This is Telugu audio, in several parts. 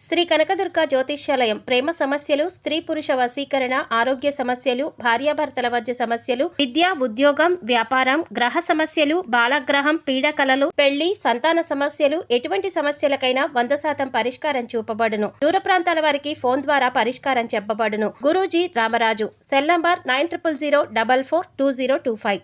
శ్రీ కనకదుర్గ జ్యోతిష్యాలయం ప్రేమ సమస్యలు స్త్రీ పురుష వశీకరణ ఆరోగ్య సమస్యలు భార్యాభర్తల మధ్య సమస్యలు విద్య ఉద్యోగం వ్యాపారం గ్రహ సమస్యలు బాలగ్రహం పీడకలలు పెళ్ళి సంతాన సమస్యలు ఎటువంటి సమస్యలకైనా వంద శాతం పరిష్కారం చూపబడును. దూర ప్రాంతాల వారికి ఫోన్ ద్వారా పరిష్కారం చెప్పబడును. Guruji Ramaraju cell number nine triple zero double four two zero two five.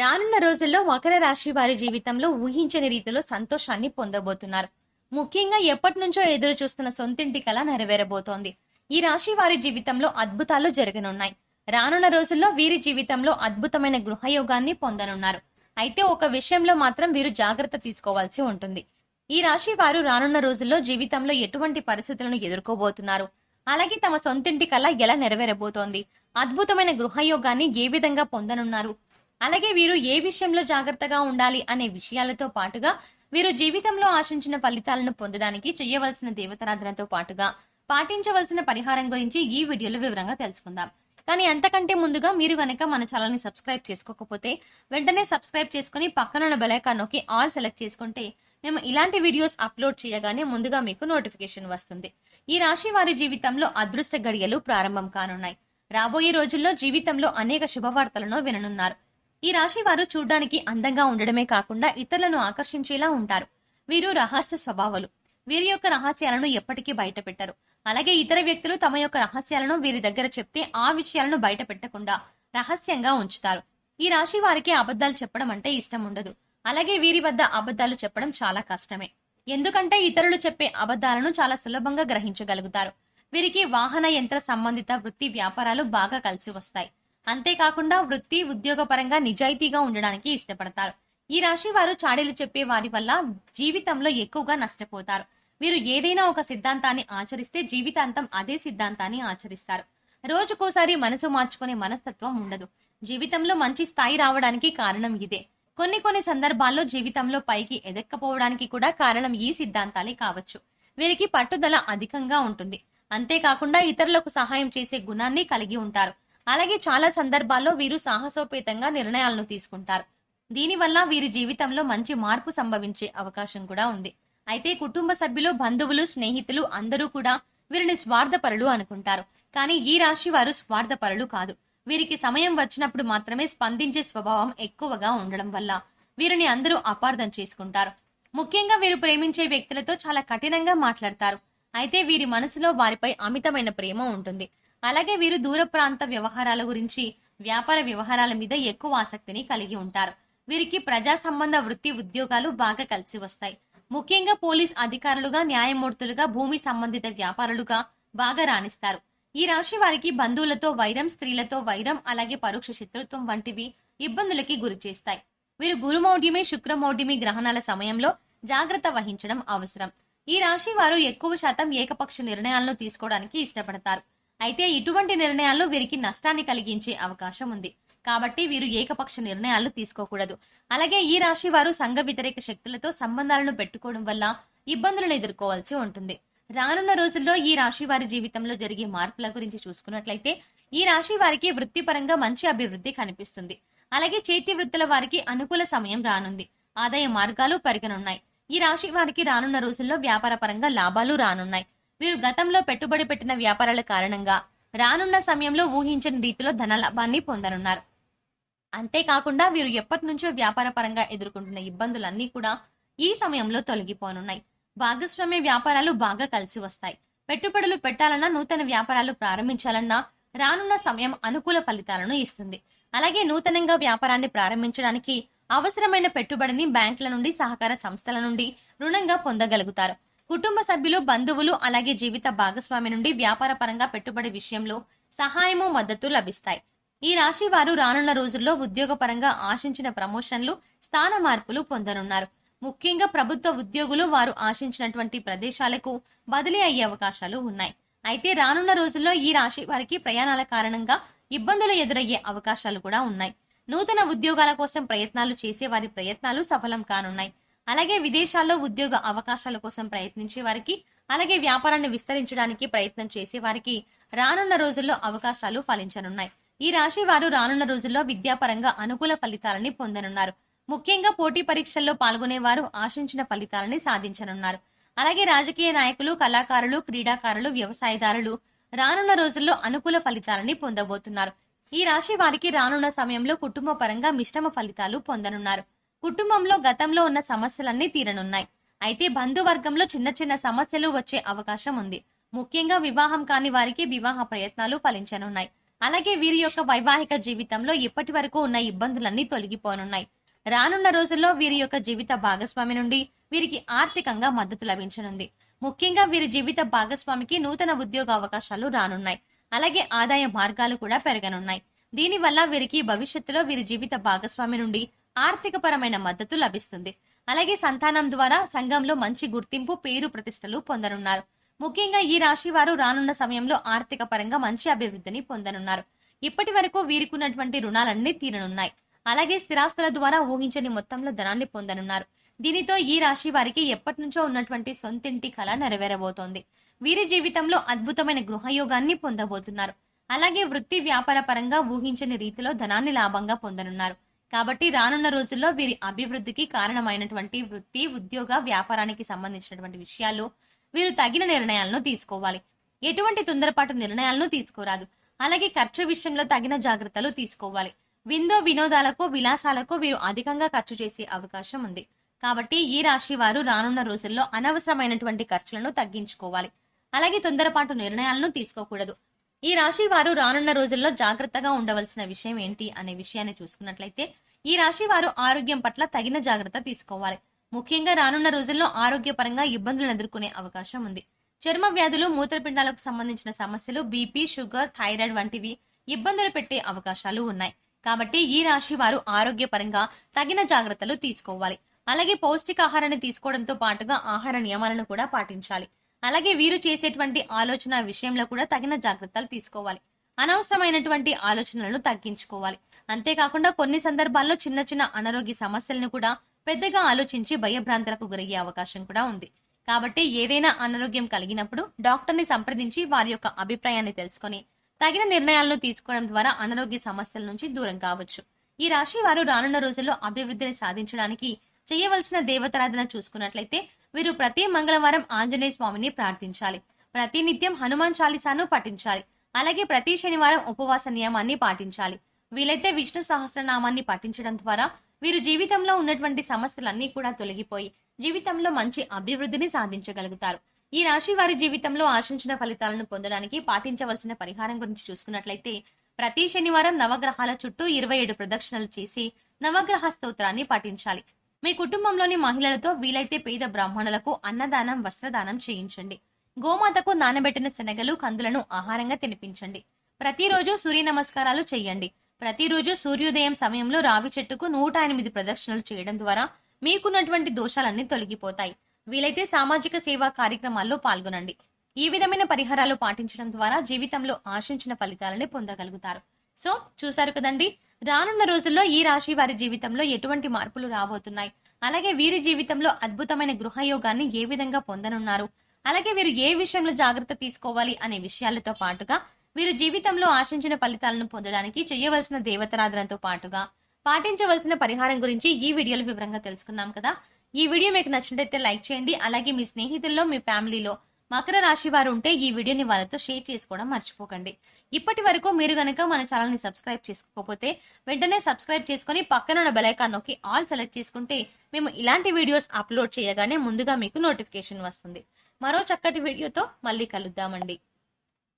రానున్న రోజుల్లో మకర రాశి వారి జీవితంలో ఊహించని రీతిలో సంతోషాన్ని పొందబోతున్నారు. ముఖ్యంగా ఎప్పటి నుంచో ఎదురు చూస్తున్న సొంతింటి కళ నెరవేరబోతోంది. ఈ రాశి వారి జీవితంలో అద్భుతాలు జరగనున్నాయి. రానున్న రోజుల్లో వీరి జీవితంలో అద్భుతమైన గృహయోగాన్ని పొందనున్నారు. అయితే ఒక విషయంలో మాత్రం వీరు జాగ్రత్త తీసుకోవాల్సి ఉంటుంది. ఈ రాశి వారు రానున్న రోజుల్లో జీవితంలో ఎటువంటి పరిస్థితులను ఎదుర్కోబోతున్నారు? అలాగే తమ సొంతింటి కళ ఎలా నెరవేరబోతోంది? అద్భుతమైన గృహయోగాన్ని ఏ విధంగా పొందనున్నారు? అలాగే వీరు ఏ విషయంలో జాగ్రత్తగా ఉండాలి అనే విషయాలతో పాటుగా వీరు జీవితంలో ఆశించిన ఫలితాలను పొందడానికి చేయవలసిన దేవతారాధనతో పాటుగా పాటించవలసిన పరిహారం గురించి ఈ వీడియోలో వివరంగా తెలుసుకుందాం. కానీ అంతకంటే ముందుగా మీరు కనుక మన ఛానల్ని సబ్స్క్రైబ్ చేసుకోకపోతే వెంటనే సబ్స్క్రైబ్ చేసుకుని పక్కనున్న బెలైకాన్ నొక్కి ఆల్ సెలెక్ట్ చేసుకుంటే మేము ఇలాంటి వీడియోస్ అప్లోడ్ చేయగానే ముందుగా మీకు నోటిఫికేషన్ వస్తుంది. ఈ రాశి వారి జీవితంలో అదృష్ట గడియలు ప్రారంభం కానున్నాయి. రాబోయే రోజుల్లో జీవితంలో అనేక శుభవార్తలను విననున్నారు. ఈ రాశి వారు చూడ్డానికి అందంగా ఉండడమే కాకుండా ఇతరులను ఆకర్షించేలా ఉంటారు. వీరు రహస్య స్వభావాలు. వీరి యొక్క రహస్యాలను ఎప్పటికీ బయట పెట్టరు అలాగే ఇతర వ్యక్తులు తమ యొక్క రహస్యాలను వీరి దగ్గర చెప్తే ఆ విషయాలను బయట పెట్టకుండా రహస్యంగా ఉంచుతారు. ఈ రాశి వారికి అబద్ధాలు చెప్పడం అంటే ఇష్టం ఉండదు. అలాగే వీరి వద్ద అబద్ధాలు చెప్పడం చాలా కష్టమే. ఎందుకంటే ఇతరులు చెప్పే అబద్ధాలను చాలా సులభంగా గ్రహించగలుగుతారు. వీరికి వాహన యంత్ర సంబంధిత వృత్తి వ్యాపారాలు బాగా కలిసి వస్తాయి. అంతేకాకుండా వృత్తి ఉద్యోగపరంగా నిజాయితీగా ఉండడానికి ఇష్టపడతారు. ఈ రాశి వారు చాడీలు చెప్పే వారి వల్ల జీవితంలో ఎక్కువగా నష్టపోతారు. వీరు ఏదైనా ఒక సిద్ధాంతాన్ని ఆచరిస్తే జీవితాంతం అదే సిద్ధాంతాన్ని ఆచరిస్తారు. రోజుకోసారి మనసు మార్చుకునే మనస్తత్వం ఉండదు. జీవితంలో మంచి స్థాయి రావడానికి కారణం ఇదే. కొన్ని కొన్ని సందర్భాల్లో జీవితంలో పైకి ఎదక్కపోవడానికి కూడా కారణం ఈ సిద్ధాంతాలే కావచ్చు. వీరికి పట్టుదల అధికంగా ఉంటుంది. అంతేకాకుండా ఇతరులకు సహాయం చేసే గుణాన్ని కలిగి ఉంటారు. అలాగే చాలా సందర్భాల్లో వీరు సాహసోపేతంగా నిర్ణయాలను తీసుకుంటారు. దీనివల్ల వీరి జీవితంలో మంచి మార్పు సంభవించే అవకాశం కూడా ఉంది. అయితే కుటుంబ సభ్యులు బంధువులు స్నేహితులు అందరూ కూడా వీరిని స్వార్థపరులు అనుకుంటారు. కానీ ఈ రాశి వారు స్వార్థపరులు కాదు. వీరికి సమయం వచ్చినప్పుడు మాత్రమే స్పందించే స్వభావం ఎక్కువగా ఉండడం వల్ల వీరిని అందరూ అపార్థం చేసుకుంటారు. ముఖ్యంగా వీరు ప్రేమించే వ్యక్తులతో చాలా కఠినంగా మాట్లాడతారు. అయితే వీరి మనసులో వారిపై అమితమైన ప్రేమ ఉంటుంది. అలాగే వీరు దూర ప్రాంత వ్యవహారాల గురించి వ్యాపార వ్యవహారాల మీద ఎక్కువ ఆసక్తిని కలిగి ఉంటారు. వీరికి ప్రజా సంబంధ వృత్తి ఉద్యోగాలు బాగా కలిసి వస్తాయి. ముఖ్యంగా పోలీస్ అధికారులుగా న్యాయమూర్తులుగా భూమి సంబంధిత వ్యాపారులుగా బాగా రాణిస్తారు. ఈ రాశి వారికి బంధువులతో వైరం స్త్రీలతో వైరం అలాగే పరోక్ష శత్రుత్వం వంటివి ఇబ్బందులకి గురి చేస్తాయి. వీరు గురుమౌఢ్యమి శుక్రమౌఢ్యమి గ్రహణాల సమయంలో జాగ్రత్త వహించడం అవసరం. ఈ రాశి వారు ఎక్కువ శాతం ఏకపక్ష నిర్ణయాలను తీసుకోవడానికి ఇష్టపడతారు. అయితే ఇటువంటి నిర్ణయాలు వీరికి నష్టాన్ని కలిగించే అవకాశం ఉంది. కాబట్టి వీరు ఏకపక్ష నిర్ణయాలు తీసుకోకూడదు. అలాగే ఈ రాశి వారు సంఘ వ్యతిరేక శక్తులతో సంబంధాలను పెట్టుకోవడం వల్ల ఇబ్బందులను ఎదుర్కోవాల్సి ఉంటుంది. రానున్న రోజుల్లో ఈ రాశి వారి జీవితంలో జరిగే మార్పుల గురించి చూసుకున్నట్లయితే ఈ రాశి వారికి వృత్తిపరంగా మంచి అభివృద్ధి కనిపిస్తుంది. అలాగే చేతి వృత్తుల వారికి అనుకూల సమయం రానుంది. ఆదాయ మార్గాలు పెరగనున్నాయి. ఈ రాశి వారికి రానున్న రోజుల్లో వ్యాపార పరంగా లాభాలు రానున్నాయి. వీరు గతంలో పెట్టుబడి పెట్టిన వ్యాపారాల కారణంగా రానున్న సమయంలో ఊహించని రీతిలో ధన లాభాన్ని పొందనున్నారు. అంతేకాకుండా వీరు ఎప్పటి నుంచో వ్యాపార పరంగా ఎదుర్కొంటున్న ఇబ్బందులన్నీ కూడా ఈ సమయంలో తొలగిపోనున్నాయి. భాగస్వామ్య వ్యాపారాలు బాగా కలిసి వస్తాయి. పెట్టుబడులు పెట్టాలన్నా నూతన వ్యాపారాలు ప్రారంభించాలన్నా రానున్న సమయం అనుకూల ఫలితాలను ఇస్తుంది. అలాగే నూతనంగా వ్యాపారాన్ని ప్రారంభించడానికి అవసరమైన పెట్టుబడిని బ్యాంకుల నుండి సహకార సంస్థల నుండి రుణంగా పొందగలుగుతారు. కుటుంబ సభ్యులు బంధువులు అలాగే జీవిత భాగస్వామి నుండి వ్యాపార పరంగా పెట్టుబడి విషయంలో సహాయము మద్దతు లభిస్తాయి. ఈ రాశి వారు రానున్న రోజుల్లో ఉద్యోగపరంగా ఆశించిన ప్రమోషన్లు స్థాన మార్పులు పొందనున్నారు. ముఖ్యంగా ప్రభుత్వ ఉద్యోగులు వారు ఆశించినటువంటి ప్రదేశాలకు బదిలీ అయ్యే అవకాశాలు ఉన్నాయి. అయితే రానున్న రోజుల్లో ఈ రాశి వారికి ప్రయాణాల కారణంగా ఇబ్బందులు ఎదురయ్యే అవకాశాలు కూడా ఉన్నాయి. నూతన ఉద్యోగాల కోసం ప్రయత్నాలు చేసే వారి ప్రయత్నాలు సఫలం కానున్నాయి. అలాగే విదేశాల్లో ఉద్యోగ అవకాశాల కోసం ప్రయత్నించే వారికి అలాగే వ్యాపారాన్ని విస్తరించడానికి ప్రయత్నం చేసే వారికి రానున్న రోజుల్లో అవకాశాలు ఫలించనున్నాయి. ఈ రాశి వారు రానున్న రోజుల్లో విద్యాపరంగా అనుకూల ఫలితాలని పొందనున్నారు. ముఖ్యంగా పోటీ పరీక్షల్లో పాల్గొనే వారు ఆశించిన ఫలితాలని సాధించనున్నారు. అలాగే రాజకీయ నాయకులు కళాకారులు క్రీడాకారులు వ్యవసాయదారులు రానున్న రోజుల్లో అనుకూల ఫలితాలని పొందబోతున్నారు. ఈ రాశి వారికి రానున్న సమయంలో కుటుంబ పరంగా మిశ్రమ ఫలితాలు పొందనున్నారు. కుటుంబంలో గతంలో ఉన్న సమస్యలన్నీ తీరనున్నాయి. అయితే బంధువర్గంలో చిన్న చిన్న సమస్యలు వచ్చే అవకాశం ఉంది. ముఖ్యంగా వివాహం కాని వారికి వివాహ ప్రయత్నాలు ఫలించనున్నాయి. అలాగే వీరి యొక్క వైవాహిక జీవితంలో ఇప్పటి వరకు ఉన్న ఇబ్బందులన్నీ తొలగిపోనున్నాయి. రానున్న రోజుల్లో వీరి యొక్క జీవిత భాగస్వామి నుండి వీరికి ఆర్థికంగా మద్దతు లభించనుంది. ముఖ్యంగా వీరి జీవిత భాగస్వామికి నూతన ఉద్యోగ అవకాశాలు రానున్నాయి. అలాగే ఆదాయ మార్గాలు కూడా పెరగనున్నాయి. దీనివల్ల వీరికి భవిష్యత్తులో వీరి జీవిత భాగస్వామి నుండి ఆర్థికపరమైన మద్దతు లభిస్తుంది. అలాగే సంతానం ద్వారా సంఘంలో మంచి గుర్తింపు పేరు ప్రతిష్టలు పొందనున్నారు. ముఖ్యంగా ఈ రాశి వారు రానున్న సమయంలో ఆర్థిక పరంగా మంచి అభివృద్ధిని పొందనున్నారు. ఇప్పటి వరకు వీరికున్నటువంటి రుణాలన్నీ తీరనున్నాయి. అలాగే స్థిరాస్తుల ద్వారా ఊహించని మొత్తంలో ధనాన్ని పొందనున్నారు. దీనితో ఈ రాశి వారికి ఎప్పటి నుంచో ఉన్నటువంటి సొంతింటి కళ నెరవేరబోతోంది. వీరి జీవితంలో అద్భుతమైన గృహయోగాన్ని పొందబోతున్నారు. అలాగే వృత్తి వ్యాపార పరంగా ఊహించని రీతిలో ధనాన్ని లాభంగా పొందనున్నారు. కాబట్టి రానున్న రోజుల్లో వీరి అభివృద్ధికి కారణమైనటువంటి వృత్తి ఉద్యోగ వ్యాపారానికి సంబంధించినటువంటి విషయాలు వీరు తగిన నిర్ణయాలను తీసుకోవాలి. ఎటువంటి తొందరపాటు నిర్ణయాలను తీసుకోరాదు. అలాగే ఖర్చు విషయంలో తగిన జాగ్రత్తలు తీసుకోవాలి. విందో వినోదాలకు విలాసాలకు వీరు అధికంగా ఖర్చు చేసే అవకాశం ఉంది. కాబట్టి ఈ రాశి వారు రానున్న రోజుల్లో అనవసరమైనటువంటి ఖర్చులను తగ్గించుకోవాలి. అలాగే తొందరపాటు నిర్ణయాలను తీసుకోకూడదు. ఈ రాశి వారు రానున్న రోజుల్లో జాగ్రత్తగా ఉండవలసిన విషయం ఏంటి అనే విషయాన్ని చూసుకున్నట్లయితే ఈ రాశి వారు ఆరోగ్యం పట్ల తగిన జాగ్రత్త తీసుకోవాలి. ముఖ్యంగా రానున్న రోజుల్లో ఆరోగ్యపరంగా ఇబ్బందులను ఎదుర్కొనే అవకాశం ఉంది. చర్మ వ్యాధులు మూత్రపిండాలకు సంబంధించిన సమస్యలు బీపీ షుగర్ థైరాయిడ్ వంటివి ఇబ్బందులు పెట్టే అవకాశాలు ఉన్నాయి. కాబట్టి ఈ రాశి వారు ఆరోగ్యపరంగా తగిన జాగ్రత్తలు తీసుకోవాలి. అలాగే పౌష్టికాహారాన్ని తీసుకోవడంతో పాటుగా ఆహార నియమాలను కూడా పాటించాలి. అలాగే వీరు చేసేటువంటి ఆలోచన విషయంలో కూడా తగిన జాగ్రత్తలు తీసుకోవాలి. అనవసరమైనటువంటి ఆలోచనలను తగ్గించుకోవాలి. అంతేకాకుండా కొన్ని సందర్భాల్లో చిన్న చిన్న అనారోగ్య సమస్యలను కూడా పెద్దగా ఆలోచించి భయభ్రాంతులకు గురయ్యే అవకాశం కూడా ఉంది. కాబట్టి ఏదైనా అనారోగ్యం కలిగినప్పుడు డాక్టర్ని సంప్రదించి వారి యొక్క అభిప్రాయాన్ని తెలుసుకొని తగిన నిర్ణయాలను తీసుకోవడం ద్వారా అనారోగ్య సమస్యల నుంచి దూరం కావచ్చు. ఈ రాశి వారు రానున్న రోజుల్లో అభివృద్ధిని సాధించడానికి చేయవలసిన దేవతారాధన చూసుకున్నట్లయితే వీరు ప్రతి మంగళవారం ఆంజనేయ స్వామిని ప్రార్థించాలి. ప్రతి నిత్యం హనుమాన్ చాలీసాను పఠించాలి. అలాగే ప్రతి శనివారం ఉపవాస నియమాన్ని పాటించాలి. వీలైతే విష్ణు సహస్రనామాన్ని పఠించడం ద్వారా వీరు జీవితంలో ఉన్నటువంటి సమస్యలన్నీ కూడా తొలగిపోయి జీవితంలో మంచి అభివృద్ధిని సాధించగలుగుతారు. ఈ రాశి వారి జీవితంలో ఆశించిన ఫలితాలను పొందడానికి పాటించవలసిన పరిహారం గురించి చూసుకున్నట్లయితే ప్రతి శనివారం నవగ్రహాల చుట్టూ ఇరవై ఏడు ప్రదక్షిణలు చేసి నవగ్రహ స్తోత్రాన్ని పాటించాలి మీ కుటుంబంలోని మహిళలతో వీలైతే పేద బ్రాహ్మణులకు అన్నదానం వస్త్రదానం చేయించండి. గోమాతకు నానబెట్టిన శనగలు కందులను ఆహారంగా తినిపించండి. ప్రతిరోజు సూర్య నమస్కారాలు చేయండి. ప్రతిరోజు సూర్యోదయం సమయంలో రావి చెట్టుకు నూట ఎనిమిది ప్రదక్షిణలు చేయడం ద్వారా మీకున్నటువంటి దోషాలన్నీ తొలగిపోతాయి. వీలైతే సామాజిక సేవా కార్యక్రమాల్లో పాల్గొనండి. ఈ విధమైన పరిహారాలు పాటించడం ద్వారా జీవితంలో ఆశించిన ఫలితాలని పొందగలుగుతారు. సో చూసారు కదండి రానున్న రోజుల్లో ఈ రాశి వారి జీవితంలో ఎటువంటి మార్పులు రాబోతున్నాయి? అలాగే వీరి జీవితంలో అద్భుతమైన గృహయోగాన్ని ఏ విధంగా పొందనున్నారు? అలాగే వీరు ఏ విషయంలో జాగ్రత్త తీసుకోవాలి అనే విషయాలతో పాటుగా వీరు జీవితంలో ఆశించిన ఫలితాలను పొందడానికి చేయవలసిన దేవతారాధనతో పాటుగా పాటించవలసిన పరిహారం గురించి ఈ వీడియోలో వివరంగా తెలుసుకున్నాం కదా. ఈ వీడియో మీకు నచ్చినట్లయితే లైక్ చేయండి. అలాగే మీ స్నేహితుల్లో మీ ఫ్యామిలీలో మకర రాశి వారు ఉంటే ఈ వీడియోని వాళ్ళతో షేర్ చేసుకోవడం మర్చిపోకండి. ఇప్పటి వరకు మీరు గనక మన ఛానల్ని సబ్స్క్రైబ్ చేసుకోకపోతే వెంటనే సబ్స్క్రైబ్ చేసుకుని పక్కన ఉన్న బెలైకాన్ నొక్కి ఆల్ సెలెక్ట్ చేసుకుంటే మేము ఇలాంటి వీడియోస్ అప్లోడ్ చేయగానే ముందుగా మీకు నోటిఫికేషన్ వస్తుంది. మరో చక్కటి వీడియోతో మళ్ళీ కలుద్దామండి.